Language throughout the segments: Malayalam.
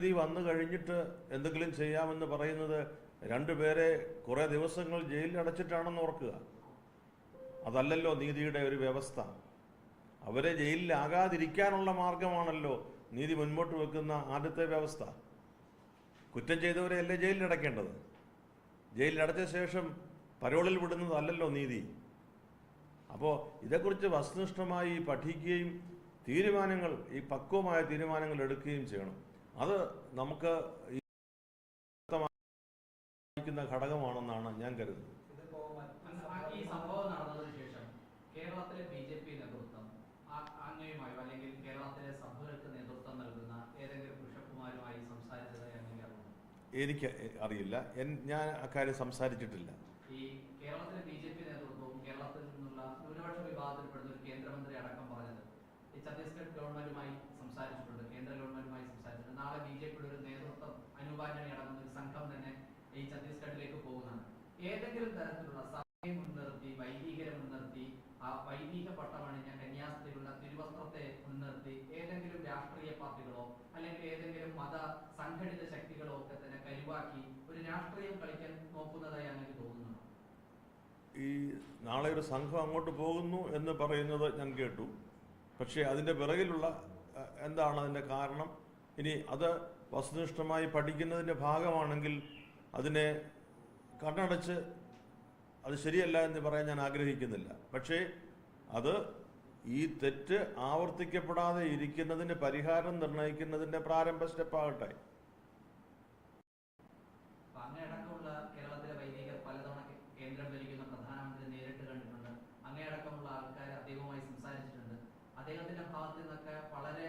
നീതി വന്നു കഴിഞ്ഞിട്ട് എന്തെങ്കിലും ചെയ്യാമെന്ന് പറയുന്നത് രണ്ടുപേരെ കുറേ ദിവസങ്ങൾ ജയിലിൽ അടച്ചിട്ടാണെന്ന് ഓർക്കുക. അതല്ലല്ലോ നീതിയുടെ ഒരു വ്യവസ്ഥ. അവരെ ജയിലിലാകാതിരിക്കാനുള്ള മാർഗമാണല്ലോ നീതി മുൻപോട്ട് വെക്കുന്ന ആദ്യത്തെ വ്യവസ്ഥ. കുറ്റം ചെയ്തവരെ അല്ലേ ജയിലിൽ അടച്ച ശേഷം പരോളിൽ വിടുന്നതല്ലല്ലോ നീതി. അപ്പോൾ ഇതേക്കുറിച്ച് വസ്തുനിഷ്ഠമായി പഠിക്കുകയും തീരുമാനങ്ങൾ ഈ പക്വമായ തീരുമാനങ്ങൾ എടുക്കുകയും ചെയ്യണം. അത് നമുക്ക് ക്കുന്ന ഘടകമാണെന്നാണ് ഞാൻ കരുതുന്നത്. ഈ സംഭവം നടന്നതിന് ശേഷം കേരളത്തിലെ ബി ജെ പി നേതൃത്വം ആ- അങ്ങയുമായോ അല്ലെങ്കിൽ കേരളത്തിലെ സഭകൾക്ക് നേതൃത്വം നൽകുന്ന ഏതെങ്കിലും ബിഷപ്പുമാരുമായി സംസാരിച്ചതായി അങ്ങനെ എനിക്ക് അറിയില്ല. ഞാൻ അക്കാര്യം സംസാരിച്ചിട്ടില്ല. ഈ കേരളത്തിലെ ബി ജെ പി നേതൃത്വവും കേരളത്തിൽ നിന്നുള്ള ന്യൂനപക്ഷ വിഭാഗത്തിൽപ്പെടുന്ന ഒരു കേന്ദ്രമന്ത്രി അടക്കം പറഞ്ഞത് ഈ ഛത്തീസ്ഗഡ് ഗവൺമെന്റുമായി സംസാരിച്ചിട്ടുണ്ട് കേന്ദ്ര ഗവൺമെന്റുമായി സംസാരിച്ചിട്ടുണ്ട് നാളെ ബി ജെ പിയുടെ ഒരു നേതൃത്വം അനുപാലനി അടങ്ങുന്ന ഒരു സംഘം തന്നെ ഈ ഛത്തീസ്ഗഡിലേക്ക് പോകുന്നതാണ് ഏതെങ്കിലും തരത്തിലുള്ള സഭയെ മുൻനിർത്തി വൈദികരെ മുൻനിർത്തി ആ വൈദിക പട്ടമണിഞ്ഞ കന്യാസ്ത്രീകളുടെ തിരുവസ്ത്രത്തെ മുൻനിർത്തി ഏതെങ്കിലും രാഷ്ട്രീയ പാർട്ടികളോ അല്ലെങ്കിൽ ഏതെങ്കിലും മത സംഘടിത ശക്തികളോ ഒക്കെ തന്നെ കരുവാക്കി ഒരു തോന്നുന്നു ഈ നാളെ ഒരു സംഘം അങ്ങോട്ട് പോകുന്നു എന്ന് പറയുന്നത് ഞാൻ കേട്ടു. പക്ഷേ അതിന്റെ പിറകിലുള്ള എന്താണ് അതിന്റെ കാരണം? ഇനി അത് വസ്തുനിഷ്ഠമായി പഠിക്കുന്നതിന്റെ ഭാഗമാണെങ്കിൽ അതിനെ കണ്ണടച്ച് അത് ശരിയല്ല എന്ന് പറയാൻ ഞാൻ ആഗ്രഹിക്കുന്നില്ല. പക്ഷേ അത് ഈ തെറ്റ് ആവർത്തിക്കപ്പെടാതെ ഇരിക്കുന്നതിന് പരിഹാരം നിർണയിക്കുന്നതിന്റെ പ്രാരംഭ സ്റ്റെപ്പാകട്ടെ അപ്പൊ അങ്ങയടക്കമുള്ള കേരളത്തിലെ വൈദികർ പലതവണ കേ- കേന്ദ്രം ഭരിക്കുന്ന പ്രധാനമന്ത്രി നേരിട്ട് കണ്ടിട്ടുണ്ട് അങ്ങയടക്കമുള്ള ആൾക്കാർ അദ്ദേഹവുമായി സംസാരിച്ചിട്ടുണ്ട് അദ്ദേഹത്തിന്റെ ഭാഗത്ത് നിന്നൊക്കെ വളരെ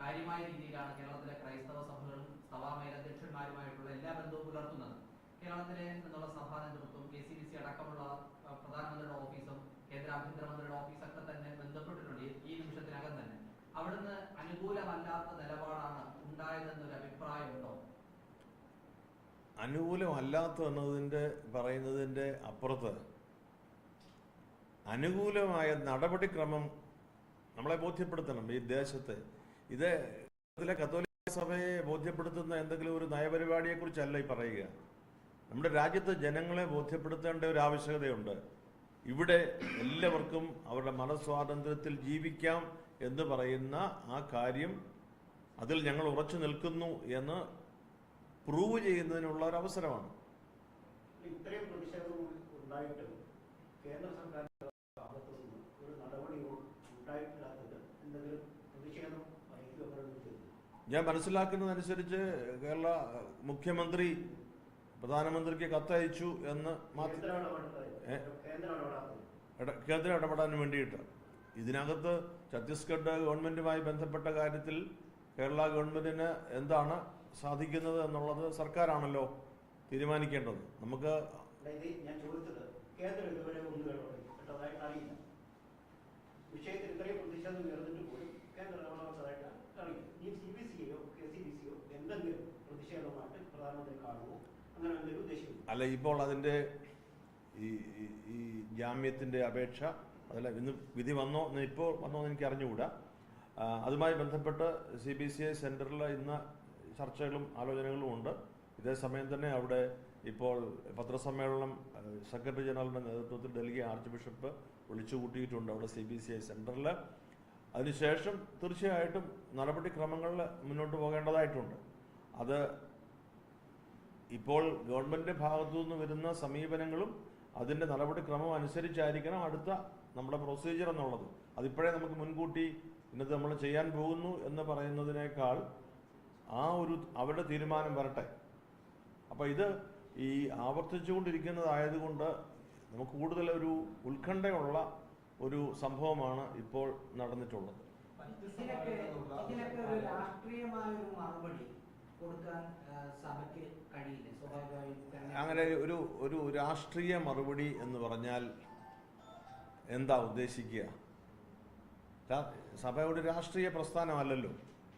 കാര്യമായ രീതിയിലാണ് കേരളത്തിലെ ക്രൈസ്തവ സഭകളും സഭാ മേലധ്യക്ഷന്മാരുമായിട്ടുള്ള എല്ലാ ബന്ധവും പുലർത്തുന്നത്. കേരളത്തിലെ നിന്നുള്ള സഭാ നേതൃത്വം കെ സി ബി സി അടക്കമുള്ള പ്രധാനമന്ത്രിയുടെ ഓഫീസും കേന്ദ്ര ആഭ്യന്തരമന്ത്രിയുടെ ഓഫീസൊക്കെ തന്നെ ബന്ധപ്പെട്ടിട്ടുണ്ട് ഈ നിമിഷത്തിനകം തന്നെ. അവിടുന്ന് അനുകൂലമല്ലാത്ത നിലപാടാണ് ഉണ്ടായതെന്നൊരു അഭിപ്രായമുണ്ടോ? അനുകൂലമല്ലാത്ത എന്നതിന്റെ പറയുന്നതിന്റെ അപ്പുറത്ത് അനുകൂലമായ നടപടിക്രമം നമ്മളെ ബോധ്യപ്പെടുത്തണം ഈ ദേശത്തെ. ഇത് ഇതിലെ കത്തോലിക്ക സഭയെ ബോധ്യപ്പെടുത്തുന്ന എന്തെങ്കിലും ഒരു നയപരിപാടിയെക്കുറിച്ചല്ല ഈ പറയുക. നമ്മുടെ രാജ്യത്തെ ജനങ്ങളെ ബോധ്യപ്പെടുത്തേണ്ട ഒരു ആവശ്യകതയുണ്ട്. ഇവിടെ എല്ലാവർക്കും അവരുടെ മനസ്വാതന്ത്ര്യത്തിൽ ജീവിക്കാം എന്ന് പറയുന്ന ആ കാര്യം അതിൽ ഞങ്ങൾ ഉറച്ചു നിൽക്കുന്നു എന്ന് പ്രൂവ് ചെയ്യുന്നതിനുള്ള ഒരു അവസരമാണ്. ഇത്രയും പ്രതിഷേധം ഉണ്ടായിട്ടും കേന്ദ്ര സർക്കാരിന്റെ ഭാഗത്തു നിന്ന് ഒരു നടപടിയും ഉണ്ടായിട്ടില്ലാത്തത് എന്തെങ്കിലും പ്രതിഷേധം വഹിക്കുക അങ്ങനെ ചെയ്തു ഞാൻ മനസ്സിലാക്കുന്നതനുസരിച്ച് കേരള മുഖ്യമന്ത്രി പ്രധാനമന്ത്രിക്ക് കത്തയച്ചു എന്ന് കേന്ദ്ര ഇടപെടാൻ വേണ്ടിയിട്ട്. ഇതിനകത്ത് ഛത്തീസ്ഗഡ് ഗവൺമെന്റുമായി ബന്ധപ്പെട്ട കാര്യത്തിൽ കേരള ഗവൺമെന്റിന് എന്താണ് സാധിക്കുന്നത് എന്നുള്ളത് സർക്കാരാണല്ലോ തീരുമാനിക്കേണ്ടത്. നമുക്ക് ഞാൻ ചോദിച്ചത് കേന്ദ്രം ഇതുവരെ ഒന്നും ഇടപെട്ടതായിട്ട് അറിയില്ല. വിഷയത്തിൽ ഇത്രയും പ്രതിഷേധം ഉയർന്നിട്ട് പോലും കേന്ദ്രം ഈ സി ബി സിയോ കെ സി ബി സിയോ എന്തെങ്കിലും പ്രതിഷേധമായിട്ട് പ്രധാനമന്ത്രി കാണുമോ? അങ്ങനെ എന്തെങ്കിലും ഉദ്ദേശിക്കുന്നു അല്ല ഇപ്പോൾ അതിന്റെ ഈ ഈ- ജാമ്യത്തിന്റെ അപേക്ഷ അതല്ല ഇന്ന് വിധി വന്നോ ഇപ്പോൾ വന്നോ എന്ന് എനിക്ക് അറിഞ്ഞുകൂടാ. അതുമായി ബന്ധപ്പെട്ട് സി ബി സി ഐ സെന്ററിൽ ഇന്ന് ചർച്ചകളും ആലോചനകളും ഉണ്ട്. ഇതേ സമയം തന്നെ അവിടെ ഇപ്പോൾ പത്രസമ്മേളനം സെക്രട്ടറി ജനറലിന്റെ നേതൃത്വത്തിൽ ഡൽഹി ആർച്ച് ബിഷപ്പ് വിളിച്ചു കൂട്ടിയിട്ടുണ്ട് അവിടെ സി ബി സി ഐ സെന്ററിൽ. അതിനുശേഷം തീർച്ചയായിട്ടും നടപടിക്രമങ്ങളിൽ മുന്നോട്ട് പോകേണ്ടതായിട്ടുണ്ട്. അത് ഇപ്പോൾ ഗവൺമെന്റ് ഭാഗത്തു നിന്ന് വരുന്ന സമീപനങ്ങളും അതിന്റെ നടപടിക്രമം അനുസരിച്ചായിരിക്കണം അടുത്ത നമ്മുടെ പ്രൊസീജിയർ എന്നുള്ളത്. അതിപ്പോഴേ നമുക്ക് മുൻകൂട്ടി ഇന്നത് നമ്മൾ ചെയ്യാൻ പോകുന്നു എന്ന് പറയുന്നതിനേക്കാൾ ആ ഒരു അവരുടെ തീരുമാനം വരട്ടെ. അപ്പോൾ ഇത് ഈ ആവർത്തിച്ചുകൊണ്ടിരിക്കുന്നതായതുകൊണ്ട് നമുക്ക് കൂടുതൽ ഒരു ഉത്കണ്ഠയുള്ള ഒരു സംഭവമാണ് ഇപ്പോൾ നടന്നിട്ടുള്ളത്. അങ്ങനെ ഒരു ഒരു രാഷ്ട്രീയ മറുപടി എന്ന് പറഞ്ഞാൽ എന്താ ഉദ്ദേശിക്കുക? സഭയുടെ സഭ ഒരു രാഷ്ട്രീയ പ്രസ്ഥാനമല്ലല്ലോ.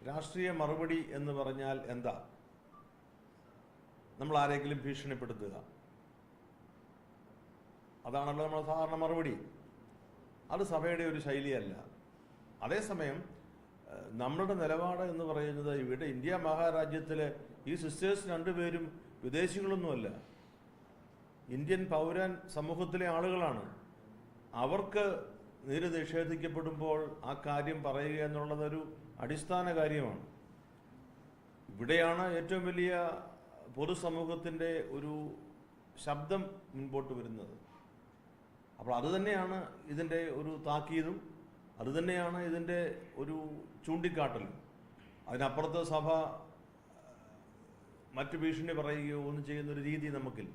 രാഷ്ട്രീയ മറുപടി എന്ന് പറഞ്ഞാൽ എന്താ? നമ്മൾ ആരെങ്കിലും ഭീഷണിപ്പെടുത്തുക. അതാണല്ലോ നമ്മൾ സാധാരണ മറുപടി. അത് സഭയുടെ ഒരു ശൈലിയല്ല. അതേസമയം നമ്മളുടെ നിലപാട് എന്ന് പറയുന്നത് ഇവിടെ ഇന്ത്യ മഹാരാജ്യത്തിലെ ഈ സിസ്റ്റേഴ്സ് രണ്ടുപേരും വിദേശികളൊന്നുമല്ല. ഇന്ത്യൻ പൗരൻ സമൂഹത്തിലെ ആളുകളാണ്. അവർക്ക് നീര് നിഷേധിക്കപ്പെടുമ്പോൾ ആ കാര്യം പറയുക എന്നുള്ളതൊരു അടിസ്ഥാന കാര്യമാണ്. ഇവിടെയാണ് ഏറ്റവും വലിയ പൊതുസമൂഹത്തിന്റെ ഒരു ശബ്ദം മുൻപോട്ട് വരുന്നത്. അപ്പോൾ അതുതന്നെയാണ് ഇതിന്റെ ഒരു താക്കീതും അതുതന്നെയാണ് ഇതിന്റെ ഒരു ചൂണ്ടിക്കാട്ടലും. അതിനപ്പുറത്ത് സഭ മറ്റു ഭീഷണി പറയുകയോ ഒന്നും ചെയ്യുന്ന ഒരു രീതി നമുക്കില്ല.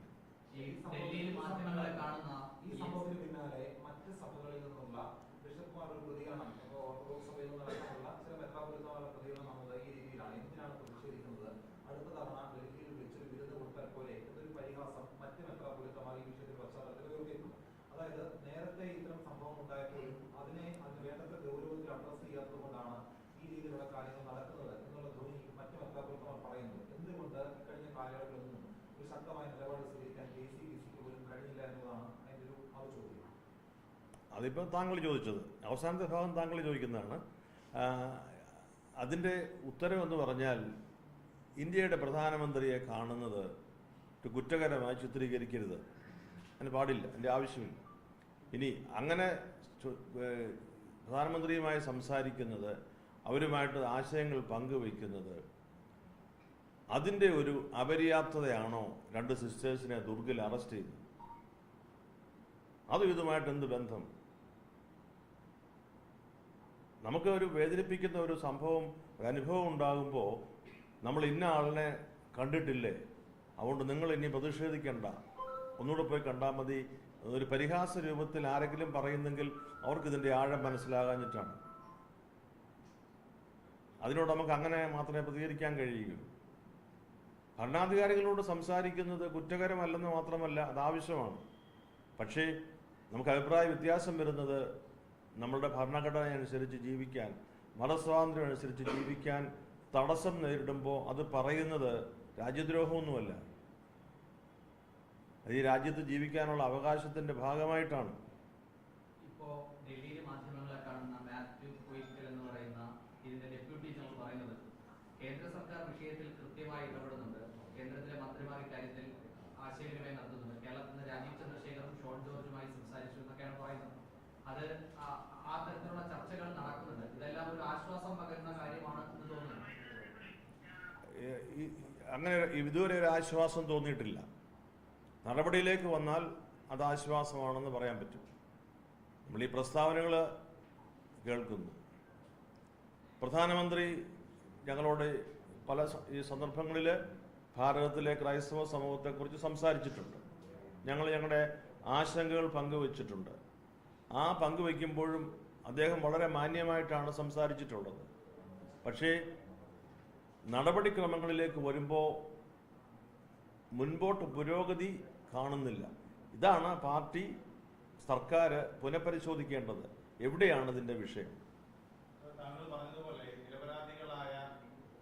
അടുത്ത ഡൽഹിയിൽ വെച്ചൊരു ബിരുദ കൊടുത്താൽ പോലെ എന്നൊരു പരിഹാസം മറ്റ് മെത്രാപൊലിത്തമാർ ഈ വിഷയത്തിൽ പശ്ചാത്തലത്തിൽ ഉയർത്തിയിട്ടുണ്ട് അതായത് നേരത്തെ ഇത്തരം സംഭവം ഉണ്ടായപ്പോഴും അതിനെ അതിന് വേണ്ടത്ര ഗൗരവത്തിൽ അഡ്രസ് ചെയ്യാത്തത് കൊണ്ടാണ് ഈ രീതിയിലുള്ള കാര്യങ്ങൾ നടക്കുന്നത് എന്നുള്ള ധ്വനി മറ്റ് മെത്രാപൊലിത്തമാർ പറയുന്നു. എന്തുകൊണ്ട് ഇക്കഴിഞ്ഞ കാലയളവിലൊന്നും ഒരു ശക്തമായ നിലപാട് സ്വീകരിക്കാൻ കെ സി ബി സിക്ക് പോലും കഴിഞ്ഞില്ല എന്നതാണ് അതിന്റെ ഒരു മറു ചോദ്യം. അതിപ്പോൾ താങ്കൾ ചോദിച്ചത്. അവസാനത്തെ ഭാഗം താങ്കൾ ചോദിക്കുന്നതാണ്. അതിന്റെ ഉത്തരവെന്ന് പറഞ്ഞാൽ ഇന്ത്യയുടെ പ്രധാനമന്ത്രിയെ കാണുന്നത് കുറ്റകരമായി ചിത്രീകരിക്കരുത്. അതിന് പാടില്ല. അതിന്റെ ആവശ്യമില്ല. ഇനി അങ്ങനെ പ്രധാനമന്ത്രിയുമായി സംസാരിക്കുന്നത് അവരുമായിട്ട് ആശയങ്ങൾ പങ്കുവയ്ക്കുന്നത് അതിന്റെ ഒരു അപര്യാപ്തതയാണോ രണ്ട് സിസ്റ്റേഴ്സിനെ ദുർഗിൽ അറസ്റ്റ് ചെയ്തത് അതും ഇതുമായിട്ട് എന്ത് ബന്ധം? നമുക്ക് ഒരു വേദനിപ്പിക്കുന്ന ഒരു സംഭവം അനുഭവം ഉണ്ടാകുമ്പോൾ നമ്മൾ ഇന്ന ആളിനെ കണ്ടിട്ടില്ലേ? അതുകൊണ്ട് നിങ്ങൾ ഇനി പ്രതിഷേധിക്കണ്ട. ഒന്നുകൂടെ പോയി കണ്ടാൽ മതി. ഒരു പരിഹാസ രൂപത്തിൽ ആരെങ്കിലും പറയുന്നെങ്കിൽ അവർക്ക് ഇതിന്റെ ആഴം മനസ്സിലാകാഞ്ഞിട്ടാണ്. അതിനോട് നമുക്ക് അങ്ങനെ മാത്രമേ പ്രതികരിക്കാൻ കഴിയൂ. ഭരണാധികാരികളോട് സംസാരിക്കുന്നത് കുറ്റകരമല്ലെന്ന് മാത്രമല്ല അത് ആവശ്യമാണ്. പക്ഷേ നമുക്ക് അഭിപ്രായ വ്യത്യാസം വരുന്നത് നമ്മളുടെ ഭരണഘടന അനുസരിച്ച് ജീവിക്കാൻ മതസ്വാതന്ത്ര്യം അനുസരിച്ച് ജീവിക്കാൻ തടസ്സം നേരിടുമ്പോൾ അത് പറയുന്നത് രാജ്യദ്രോഹമൊന്നുമല്ല. അത് ഈ രാജ്യത്ത് ജീവിക്കാനുള്ള അവകാശത്തിന്റെ ഭാഗമായിട്ടാണ്. ഡൽഹിയിലെ മാധ്യമങ്ങളെ കാണുന്ന മാത്യു കൊയ്ക്കൽ എന്ന് പറയുന്ന ഇതിന്റെ ഡെപ്യൂട്ടി ജനറൽ പറയുന്നത് കേന്ദ്ര സർക്കാർ വിഷയത്തിൽ കൃത്യമായി ഇടപെടുന്നുണ്ട്. കേന്ദ്രത്തിലെ മന്ത്രിമാർ ഇക്കാര്യത്തിൽ ആശയവിനിമയം നടത്തുന്നുണ്ട്. കേരളത്തിൽ നിന്ന് രാജീവ് ചന്ദ്രശേഖറും ഷോൺ ജോർജുമായി സംസാരിച്ചു എന്നൊക്കെയാണ് പറയുന്നത്. അത് ആ- തരത്തിലുള്ള ചർച്ചകൾ നടക്കുന്നുണ്ട്. ഇതെല്ലാം ഒരു ആശ്വാസം പകരുന്ന കാര്യമാണ് എന്ന് തോന്നുന്നു. അങ്ങനെ ഇതുവരെ ഒരു ആശ്വാസം തോന്നിയിട്ടില്ല. നടപടിയിലേക്ക് വന്നാൽ അത് ആശ്വാസമാണെന്ന് പറയാൻ പറ്റും. നമ്മൾ ഈ പ്രസ്താവനകൾ കേൾക്കുന്നു. പ്രധാനമന്ത്രി ഞങ്ങളോട് പല ഈ സന്ദർഭങ്ങളിൽ ഭാരതത്തിലെ ക്രൈസ്തവ സമൂഹത്തെക്കുറിച്ച് സംസാരിച്ചിട്ടുണ്ട്. ഞങ്ങൾ ഞങ്ങളുടെ ആശങ്കകൾ പങ്കുവച്ചിട്ടുണ്ട്. ആ പങ്കുവയ്ക്കുമ്പോഴും അദ്ദേഹം വളരെ മാന്യമായിട്ടാണ് സംസാരിച്ചിട്ടുള്ളത്. പക്ഷേ നടപടിക്രമങ്ങളിലേക്ക് വരുമ്പോൾ മുൻപോട്ട് പുരോഗതി കാണുന്നില്ല. ഇതാണ് പാർട്ടി സർക്കാർ പുനഃപരിശോധിക്കേണ്ടത്. എവിടെയാണ് ഇതിന്റെ വിഷയം? താങ്കൾ പറഞ്ഞതുപോലെ നിരപരാധികളായ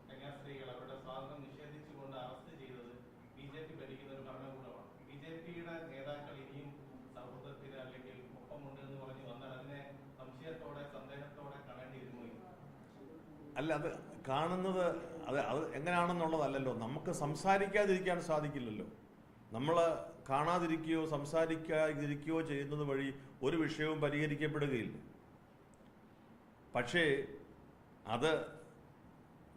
കന്യാസ്ത്രീകൾ അവരുടെ സ്വാതന്ത്ര്യം നിഷേധിച്ചുകൊണ്ട് അറസ്റ്റ് ചെയ്തത് ബി ജെ പി ഭരിക്കുന്ന ഒരു ഭരണകൂടമാണ്. ബി ജെ പിയുടെ നേതാക്കൾ ഇനിയും സൗഹൃദത്തിന് അല്ലെങ്കിൽ ഒപ്പമുണ്ട് എന്ന് പറഞ്ഞ് വന്നാൽ അതിനെ സംശയത്തോടെ സന്ദേഹത്തോടെ കാണേണ്ടി വരുമോ അല്ല അത് കാണുന്നത് അത് അത് എങ്ങനെയാണെന്നുള്ളതല്ലല്ലോ നമുക്ക് സംസാരിക്കാതിരിക്കാൻ സാധിക്കില്ലല്ലോ. നമ്മൾ കാണാതിരിക്കുകയോ സംസാരിക്കാതിരിക്കുകയോ ചെയ്യുന്നത് വഴി ഒരു വിഷയവും പരിഹരിക്കപ്പെടുകയില്ല. പക്ഷേ അത്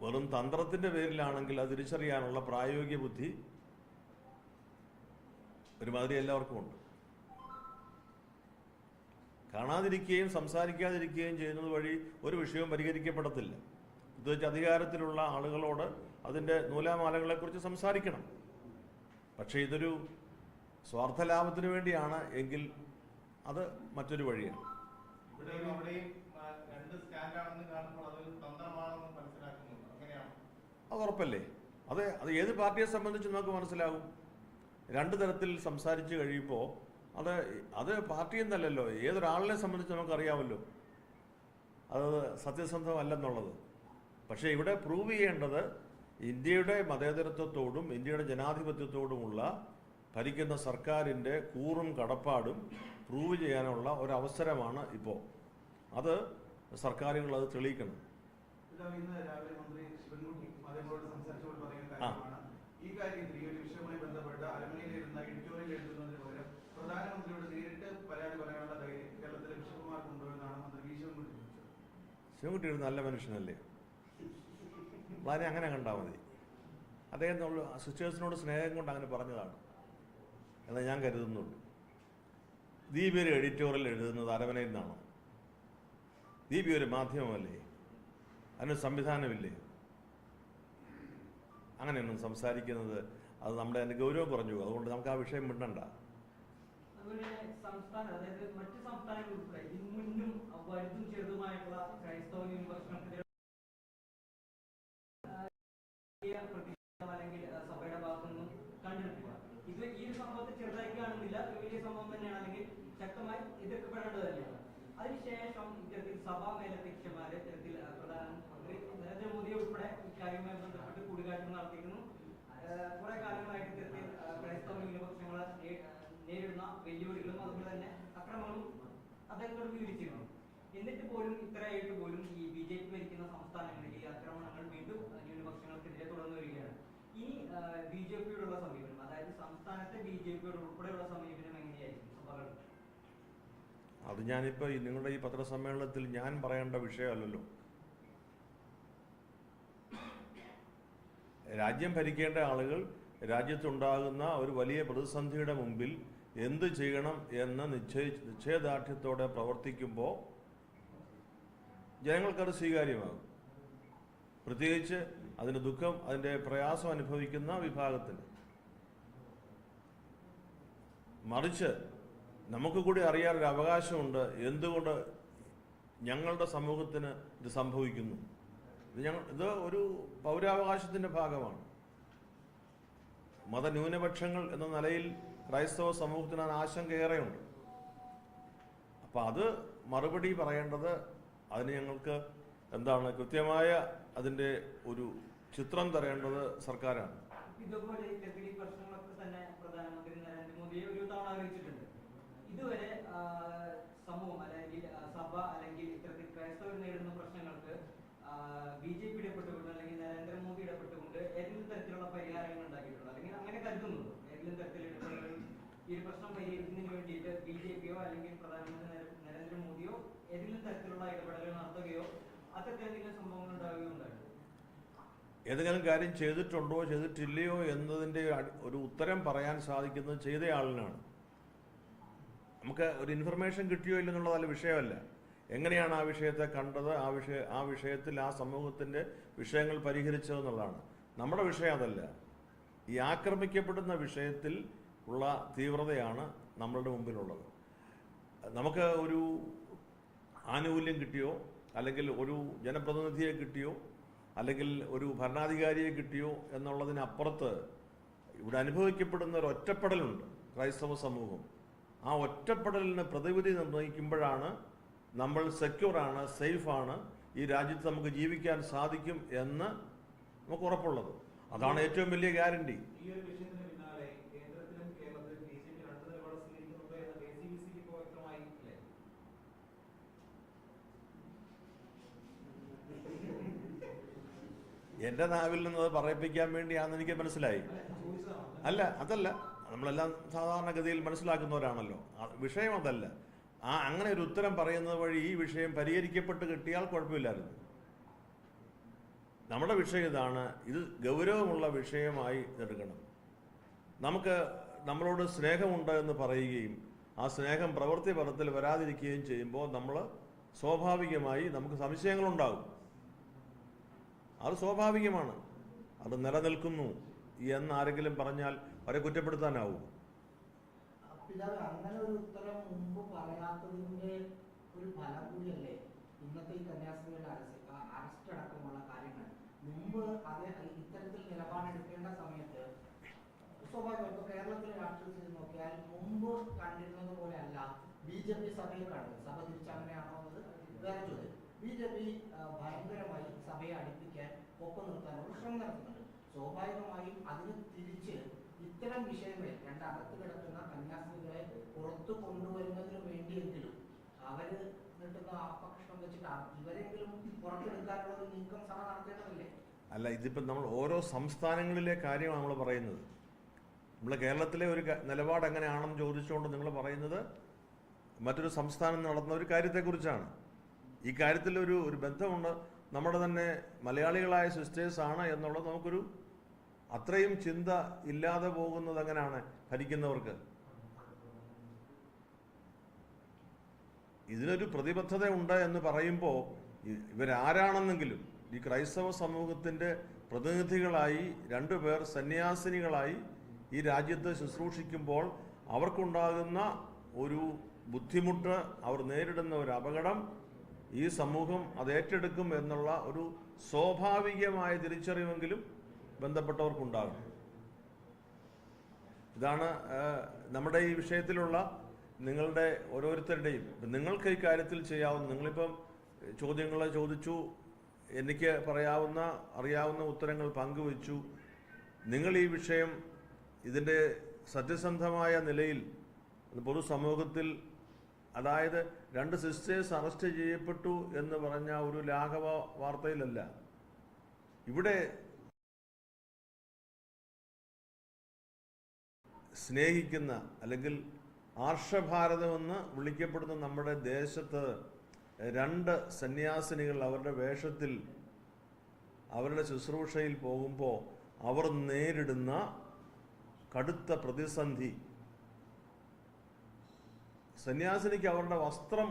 വെറും തന്ത്രത്തിന്റെ പേരിലാണെങ്കിൽ അത് തിരിച്ചറിയാനുള്ള പ്രായോഗിക ബുദ്ധി ഒരുമാതിരി എല്ലാവർക്കും ഉണ്ട്. കാണാതിരിക്കുകയും സംസാരിക്കാതിരിക്കുകയും ചെയ്യുന്നത് വഴി ഒരു വിഷയവും പരിഹരിക്കപ്പെടത്തില്ല. പ്രത്യേകിച്ച് അധികാരത്തിലുള്ള ആളുകളോട് അതിന്റെ നൂലാമാലകളെക്കുറിച്ച് സംസാരിക്കണം. പക്ഷേ ഇതൊരു സ്വാർത്ഥ ലാഭത്തിന് വേണ്ടിയാണ് എങ്കിൽ അത് മറ്റൊരു വഴിയാണ്. അത് ഉറപ്പല്ലേ? അത് അത് ഏത് പാർട്ടിയെ സംബന്ധിച്ച് നമുക്ക് മനസ്സിലാകും? രണ്ട് തരത്തിൽ സംസാരിച്ച് കഴിയുമ്പോൾ അത് അത് പാർട്ടി എന്നല്ലല്ലോ ഏതൊരാളിനെ സംബന്ധിച്ച് നമുക്കറിയാമല്ലോ. അത് സത്യസന്ധമല്ലെന്നുള്ളത് പക്ഷേ ഇവിടെ പ്രൂവ് ചെയ്യേണ്ടത് ഇന്ത്യയുടെ മതേതരത്വത്തോടും ഇന്ത്യയുടെ ജനാധിപത്യത്തോടുമുള്ള ഭരിക്കുന്ന സർക്കാരിന്റെ കൂറും കടപ്പാടും പ്രൂവ് ചെയ്യാനുള്ള ഒരവസരമാണ് ഇപ്പോൾ അത് സർക്കാരുകൾ അത് തെളിയിക്കണം. ആ. ഈ കാര്യത്തിൽ ഈ ഒരു വിഷയവുമായി ബന്ധപ്പെട്ട് അരമനയിലിരുന്ന എഡിറ്റോറിയൽ എഴുതുന്നതിന് പകരം പ്രധാനമന്ത്രിയോട് നേരിട്ട് പരാതി പറയാനുള്ള ധൈര്യം കേരളത്തിലെ എന്നാണ് മന്ത്രി വി ശിവൻകുട്ടി ശിവൻകുട്ടി ഒരു നല്ല മനുഷ്യനല്ലേ? വളരെ അങ്ങനെ കണ്ടാൽ മതി. അദ്ദേഹം സിസ്റ്റേഴ്സിനോട് സ്നേഹം കൊണ്ട് അങ്ങനെ പറഞ്ഞതാണ്. എന്ന് ഞാൻ കരുതുന്നുള്ളൂ ദീപി ഒരു എഡിറ്റോറിയൽ എഴുതുന്നത് അരവനയിൽ നിന്നാണോ ദീപി ഒരു മാധ്യമമല്ലേ? അതിന് സംവിധാനമില്ലേ? അങ്ങനെയൊന്നും സംസാരിക്കുന്നത് അത് നമ്മുടെ അതിന്റെ ഗൗരവം കുറഞ്ഞു. അതുകൊണ്ട് നമുക്ക് ആ വിഷയം ചെറുതുമായിട്ടുള്ള ക്രൈസ്തവ അല്ലെങ്കിൽ ആ, സഭയുടെ ഭാഗത്തു നിന്നും കണ്ടിട്ടില്ല ഇത് ഈ ഒരു സംഭവത്തെ ചെറുതായി കാണുന്നില്ല ഒരു വലിയ സംഭവം തന്നെയാണ് അല്ലെങ്കിൽ ശക്തമായി എതിർക്കപ്പെടേണ്ടത് തന്നെയാണ് അതിനുശേഷം ഇത്തരത്തിൽ സഭാ മേലധ്യക്ഷന്മാര് ഇത്തരത്തിൽ ആ, പ്രധാനമന്ത്രി നരേന്ദ്രമോദി ഉൾപ്പെടെ ഇക്കാര്യവുമായി ബന്ധപ്പെട്ട് കൂടിക്കാഴ്ച നടത്തിയിരുന്നു ആ, കുറെ കാലങ്ങളായിട്ട് ഇത്തരത്തിൽ ആ, ക്രൈസ്തവ ന്യൂനപക്ഷങ്ങളെ നേ- നേരിടുന്ന വെല്ലുവിളികളും അതുപോലെ തന്നെ അക്രമങ്ങളും വിവരിച്ചിരുന്നു എന്നിട്ട് പോലും ഇത്രയായിട്ട് പോലും ഈ ബി ജെ പി ഭരിക്കുന്ന സംസ്ഥാനങ്ങളിൽ ആക്രമണങ്ങൾ വീണ്ടും ന്യൂനപക്ഷങ്ങൾക്കെതിരെ തുടർന്നു വരികയാണ്. ഇനി ബി ജെ പിയോടുള്ള സമീപനം അതായത് സംസ്ഥാനത്തെ ബി ജെ പിയോട് ഉൾപ്പെടെയുള്ള സമീപനം എങ്ങനെയായിരിക്കും? സഭകൾ അത് ഞാനിപ്പോൾ നിങ്ങളുടെ ഈ പത്രസമ്മേളനത്തിൽ ഞാൻ പറയേണ്ട വിഷയമല്ലല്ലോ. രാജ്യം ഭരിക്കേണ്ട ആളുകൾ രാജ്യത്തുണ്ടാകുന്ന ഒരു വലിയ പ്രതിസന്ധിയുടെ മുമ്പിൽ എന്ത് ചെയ്യണം എന്ന് നിശ്ചയി നിശ്ചയദാർഢ്യത്തോടെ പ്രവർത്തിക്കുമ്പോൾ ജനങ്ങൾക്കത് സ്വീകാര്യമാകും. പ്രത്യേകിച്ച് അതിന്റെ ദുഃഖം അതിന്റെ പ്രയാസം അനുഭവിക്കുന്ന വിഭാഗത്തിന്. മറിച്ച് നമുക്ക് കൂടി അറിയാനൊരു അവകാശമുണ്ട് എന്തുകൊണ്ട് ഞങ്ങളുടെ സമൂഹത്തിന് ഇത് സംഭവിക്കുന്നു. ഇത് ഞങ്ങൾ ഇത് ഒരു പൗരാവകാശത്തിന്റെ ഭാഗമാണ്. മതന്യൂനപക്ഷങ്ങൾ എന്ന നിലയിൽ ക്രൈസ്തവ സമൂഹത്തിന് ആ ആശങ്ക ഏറെയുണ്ട്. അപ്പം അത് മറുപടി പറയേണ്ടത് അതിന് ഞങ്ങൾക്ക് എന്താണ് കൃത്യമായ അതിന്റെ ഒരു ചിത്രം തരേണ്ടത് സർക്കാരാണ്. ഇതുപോലെ ഈ പ്രശ്നങ്ങളൊക്കെ തന്നെ പ്രധാനമന്ത്രി നരേന്ദ്രമോദിയെ ഒരു തവണ അറിയിച്ചിട്ടുണ്ട്. ഇതുവരെ സമൂഹം അല്ലെങ്കിൽ സഭ അല്ലെങ്കിൽ ഇത്തരത്തിൽ ക്രൈസ്തവർ നേരിടുന്ന പ്രശ്നങ്ങൾക്ക് ബി ജെ പി ഇടപെട്ടുകൊണ്ട് അല്ലെങ്കിൽ നരേന്ദ്രമോദി ഇടപെട്ടുകൊണ്ട് ഏതെങ്കിലും തരത്തിലുള്ള പരിഹാരങ്ങൾ ഉണ്ടാക്കിയിട്ടുണ്ടോ? അല്ലെങ്കിൽ അങ്ങനെ കരുതുന്നുണ്ടോ? ഈ പ്രശ്നം പരിഹരിക്കുന്നതിന് വേണ്ടിയിട്ട് ബി ജെ പിയോ അല്ലെങ്കിൽ പ്രധാനമന്ത്രി നരേ- നരേന്ദ്രമോദിയോ ഏതെങ്കിലും തരത്തിലുള്ള ഇടപെടലുകൾ നടത്തുകയോ അത്തരത്തിൽ എന്തെങ്കിലും സംഭവങ്ങൾ ഉണ്ടാവുകയോ ഏതെങ്കിലും കാര്യം ചെയ്തിട്ടുണ്ടോ ചെയ്തിട്ടില്ലയോ എന്നതിന്റെ ഒരു ഉത്തരം പറയാൻ സാധിക്കുന്നത് ചെയ്തയാളിനാണ് നമുക്ക് ഒരു ഇൻഫർമേഷൻ കിട്ടിയോ ഇല്ലെന്നുള്ളതല്ല വിഷയമല്ല. എങ്ങനെയാണ് ആ വിഷയത്തെ കണ്ടത് ആ വിഷയ ആ വിഷയത്തിൽ ആ സമൂഹത്തിന്റെ വിഷയങ്ങൾ പരിഹരിച്ചതെന്നുള്ളതാണ്. നമ്മുടെ വിഷയം അതല്ല. ഈ ആക്രമിക്കപ്പെടുന്ന വിഷയത്തിൽ ഉള്ള തീവ്രതയാണ് നമ്മളുടെ മുമ്പിലുള്ളത്. നമുക്ക് ഒരു ആനുകൂല്യം കിട്ടിയോ? അല്ലെങ്കിൽ ഒരു ജനപ്രതിനിധിയെ കിട്ടിയോ? അല്ലെങ്കിൽ ഒരു ഭരണാധികാരിയെ കിട്ടിയോ? എന്നുള്ളതിനപ്പുറത്ത് ഇവിടെ അനുഭവിക്കപ്പെടുന്ന ഒരു ഒറ്റപ്പെടലുണ്ട് ക്രൈസ്തവ സമൂഹം. ആ ഒറ്റപ്പെടലിന് പ്രതിവിധി നിർണയിക്കുമ്പോഴാണ് നമ്മൾ സെക്യൂറാണ് സേഫാണ് ഈ രാജ്യത്ത് നമുക്ക് ജീവിക്കാൻ സാധിക്കും എന്ന് നമുക്ക് ഉറപ്പുള്ളത്. അതാണ് ഏറ്റവും വലിയ ഗ്യാരണ്ടി ഈ ഒരു വിഷയത്തിന് പിന്നാലെ കേന്ദ്രത്തിലും കേരളത്തിലും ബി ജെ പി രണ്ട് നിലപാട് സ്വീകരിക്കുന്നുണ്ട് എന്ന് കെ സി ബി സിക്ക് ഇപ്പോൾ വ്യക്തമായി അല്ലേ എന്റെ നാവിൽ നിന്ന് അത് പറയിപ്പിക്കാൻ വേണ്ടിയാണെന്ന് എനിക്ക് മനസ്സിലായി. അല്ല അതല്ല. നമ്മളെല്ലാം സാധാരണഗതിയിൽ മനസ്സിലാക്കുന്നവരാണല്ലോ. വിഷയം അതല്ല. ആ അങ്ങനെ ഒരു ഉത്തരം പറയുന്നത് വഴി ഈ വിഷയം പരിഹരിക്കപ്പെട്ട് കിട്ടിയാൽ കുഴപ്പമില്ലായിരുന്നു. നമ്മുടെ വിഷയം ഇതാണ്. ഇത് ഗൗരവമുള്ള വിഷയമായി എടുക്കണം. നമുക്ക് നമ്മളോട് സ്നേഹമുണ്ട് എന്ന് പറയുകയും ആ സ്നേഹം പ്രവൃത്തി പദത്തിൽ വരാതിരിക്കുകയും ചെയ്യുമ്പോൾ നമ്മൾ സ്വാഭാവികമായി നമുക്ക് സംശയങ്ങളുണ്ടാകും. അത് സ്വാഭാവികമാണ്. അത് നിലനിൽക്കുന്നു എന്ന് ആരെങ്കിലും പറഞ്ഞാൽ അവരെ കുറ്റപ്പെടുത്താനാവും. അങ്ങനെ ഒരു ഒരു ഇന്നത്തെ ഈ അറസ്റ്റ് അടക്കമുള്ള കാര്യങ്ങൾ? സമയത്ത് നോക്കിയാൽ ഭയങ്കരമായി സഭയെ ഒപ്പം നിർത്താനുള്ള ശ്രമം നടത്തുന്നുണ്ട്. സ്വാഭാവികമായും അതിന് തിരിച്ച് ഇത്തരം വിഷയങ്ങളിൽ രണ്ടകത്ത് കിടക്കുന്ന കന്യാസ്ത്രീകളെ പുറത്തു കൊണ്ടുവരുന്നതിന് വേണ്ടിയെങ്കിലും അവർ നീട്ടുന്ന അപകർഷണം വെച്ചിട്ട് ഇവരെങ്കിലും പുറത്തെടുക്കാനുള്ള ഒരു നീക്കം സഭ നടത്തേണ്ടതല്ലേ? അല്ല ഇതിപ്പം നമ്മൾ ഓരോ സംസ്ഥാനങ്ങളിലെ കാര്യമാണ് നമ്മൾ പറയുന്നത്. നമ്മൾ കേരളത്തിലെ ഒരു നിലപാട് എങ്ങനെയാണെന്ന് ചോദിച്ചുകൊണ്ട് നിങ്ങൾ പറയുന്നത് മറ്റൊരു സംസ്ഥാനം നടന്ന ഒരു കാര്യത്തെക്കുറിച്ചാണ്. ഈ കാര്യത്തിൽ ഒരു ഒരു ബന്ധമുണ്ട്. നമ്മുടെ തന്നെ മലയാളികളായ സിസ്റ്റേഴ്സാണ് എന്നുള്ളത് നമുക്കൊരു അത്രയും ചിന്ത ഇല്ലാതെ പോകുന്നത് എങ്ങനെയാണ് ഭരിക്കുന്നവർക്ക്? ഇതിനൊരു പ്രതിബദ്ധത ഉണ്ട് എന്ന് പറയുമ്പോൾ ഇവരാരാണെന്നെങ്കിലും ഈ ക്രൈസ്തവ സമൂഹത്തിന്റെ പ്രതിനിധികളായി രണ്ടുപേർ സന്യാസിനികളായി ഈ രാജ്യത്ത് ശുശ്രൂഷിക്കുമ്പോൾ അവർക്കുണ്ടാകുന്ന ഒരു ബുദ്ധിമുട്ട് അവർ നേരിടുന്ന ഒരു അപകടം ഈ സമൂഹം അത് ഏറ്റെടുക്കും എന്നുള്ള ഒരു സ്വാഭാവികമായ തിരിച്ചറിവെങ്കിലും ബന്ധപ്പെട്ടവർക്കുണ്ടാകും. ഇതാണ് നമ്മുടെ ഈ വിഷയത്തിലുള്ള നിങ്ങളുടെ ഓരോരുത്തരുടെയും നിങ്ങൾക്ക് ഈ കാര്യത്തിൽ ചെയ്യാവുന്ന നിങ്ങളിപ്പം ചോദ്യങ്ങൾ ചോദിച്ചു എനിക്ക് പറയാവുന്ന അറിയാവുന്ന ഉത്തരങ്ങൾ പങ്കുവച്ചു. നിങ്ങൾ ഈ വിഷയം ഇതിന്റെ സത്യസന്ധമായ നിലയിൽ പൊതുസമൂഹത്തിൽ അതായത് രണ്ട് സിസ്റ്റേഴ്സ് അറസ്റ്റ് ചെയ്യപ്പെട്ടു എന്ന് പറഞ്ഞ ഒരു ലാഘവ വാർത്തയിലല്ല. ഇവിടെ സ്നേഹിക്കുന്ന അല്ലെങ്കിൽ ആർഷഭാരതമെന്ന് വിളിക്കപ്പെടുന്ന നമ്മുടെ ദേശത്ത് രണ്ട് സന്യാസിനികൾ അവരുടെ വേഷത്തിൽ അവരുടെ ശുശ്രൂഷയിൽ പോകുമ്പോൾ അവർ നേരിടുന്ന കടുത്ത പ്രതിസന്ധി സന്യാസിനിക്ക് അവരുടെ വസ്ത്രം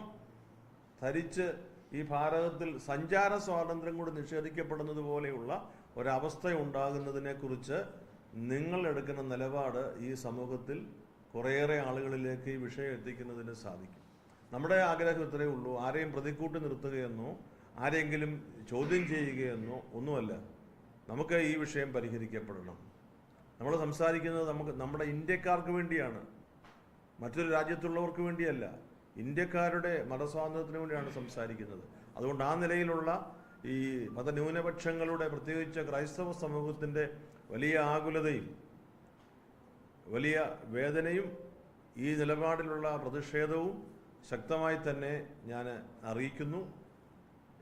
ധരിച്ച് ഈ ഭാരതത്തിൽ സഞ്ചാര സ്വാതന്ത്ര്യം കൂടി നിഷേധിക്കപ്പെടുന്നത് പോലെയുള്ള ഒരവസ്ഥ ഉണ്ടാകുന്നതിനെക്കുറിച്ച് നിങ്ങൾ എടുക്കുന്ന നിലപാട് ഈ സമൂഹത്തിൽ കുറേയേറെ ആളുകളിലേക്ക് ഈ വിഷയം എത്തിക്കുന്നതിന് സാധിക്കും. നമ്മുടെ ആഗ്രഹം ഇത്രയേ ഉള്ളൂ. ആരെയും പ്രതിക്കൂട്ടി നിർത്തുകയെന്നോ ആരെങ്കിലും ചോദ്യം ചെയ്യുകയെന്നോ ഒന്നുമല്ല. നമുക്ക് ഈ വിഷയം പരിഹരിക്കപ്പെടണം. നമ്മൾ സംസാരിക്കുന്നത് നമുക്ക് നമ്മുടെ ഇന്ത്യക്കാർക്ക് വേണ്ടിയാണ്. മറ്റൊരു രാജ്യത്തുള്ളവർക്ക് വേണ്ടിയല്ല ഇന്ത്യക്കാരുടെ മതസ്വാതന്ത്ര്യത്തിന് വേണ്ടിയാണ് സംസാരിക്കുന്നത്. അതുകൊണ്ട് ആ നിലയിലുള്ള ഈ മതന്യൂനപക്ഷങ്ങളുടെ പ്രത്യേകിച്ച് ക്രൈസ്തവ സമൂഹത്തിന്റെ വലിയ ആകുലതയും വലിയ വേദനയും ഈ നിലപാടിലുള്ള പ്രതിഷേധവും ശക്തമായി തന്നെ ഞാൻ അറിയിക്കുന്നു.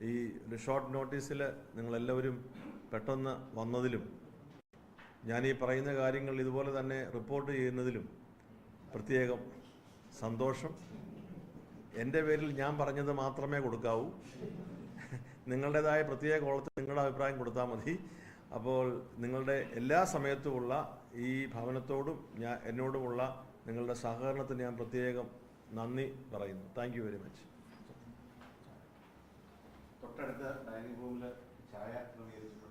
ഈ ഒരു ഷോർട്ട് നോട്ടീസിൽ നിങ്ങളെല്ലാവരും പെട്ടെന്ന് വന്നതിലും ഞാൻ ഈ പറയുന്ന കാര്യങ്ങൾ ഇതുപോലെ തന്നെ റിപ്പോർട്ട് ചെയ്യുന്നതിലും പ്രത്യേകം സന്തോഷം. എന്റെ പേരിൽ ഞാൻ പറഞ്ഞത് മാത്രമേ കൊടുക്കാവൂ. നിങ്ങളുടേതായ പ്രത്യേക കോളത്തിൽ നിങ്ങളുടെ അഭിപ്രായം കൊടുത്താൽ മതി. അപ്പോൾ നിങ്ങളുടെ എല്ലാ സമയത്തുമുള്ള ഈ ഭവനത്തോടും ഞാൻ എന്നോടുമുള്ള നിങ്ങളുടെ സഹകരണത്തിന് ഞാൻ പ്രത്യേകം നന്ദി പറയുന്നു. താങ്ക് വെരി മച്ച് തൊട്ടടുത്ത ഡൈനിങ് റൂമിൽ ചായ ക്രമീകരിച്ചിട്ടുണ്ട്